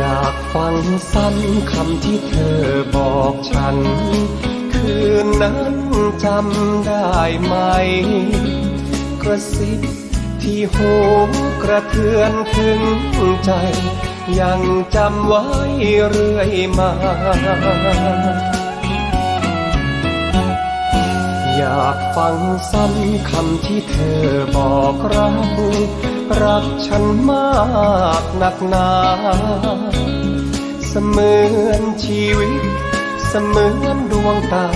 ยากฟังซ้ำคำที่เธอบอกฉัน คืนนั้นจำได้ไหม กระซิบที่หูกระเทือนถึงใจ ยังจำไว้เรื่อยมา อยากฟังซ้ำคำที่เธอบอกรัก รักฉันมากหนักหนา เสมือนชีวิต เสมือนดวงตา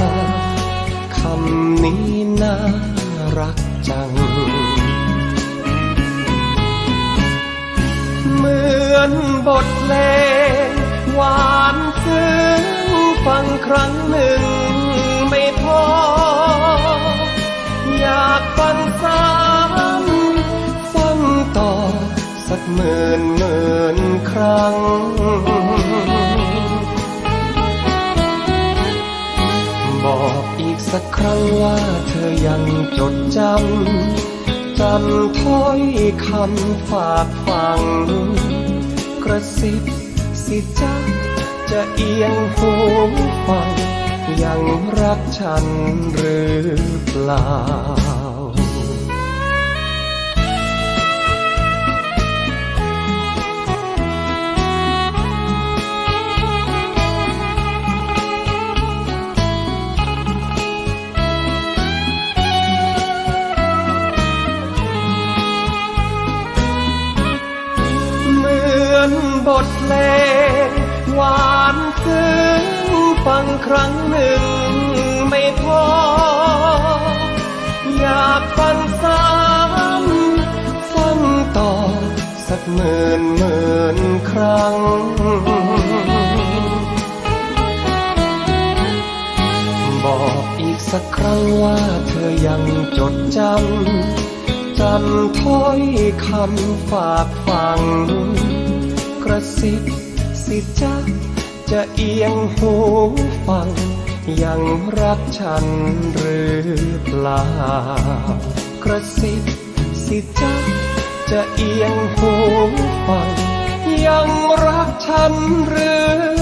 คำนี้น่ารักจัง เหมือนบทเพลง ครั้ง บอกอีกสักครั้งว่าเธอยังจดจำ จำถ้อยคำฝากฟัง กระซิบสิจ๊ะจะเอียงหูฟัง ยังรักฉันหรือเปล่า บทเพลง หวานซึ้งฟังครั้งหนึ่งไม่พอ อยากฟังซ้ำฟังต่อ สักหมื่นหมื่นครั้ง บอกอีกสักครั้งว่าเธอยังจดจำจำถ้อยคำฝากฟัง สิบสิจ๊ะจะเอียงหูฟัง ยังรักฉันหรือเปล่ากระสิบสิจ๊ะจะเอียงหูฟัง ยังรักฉันหรือ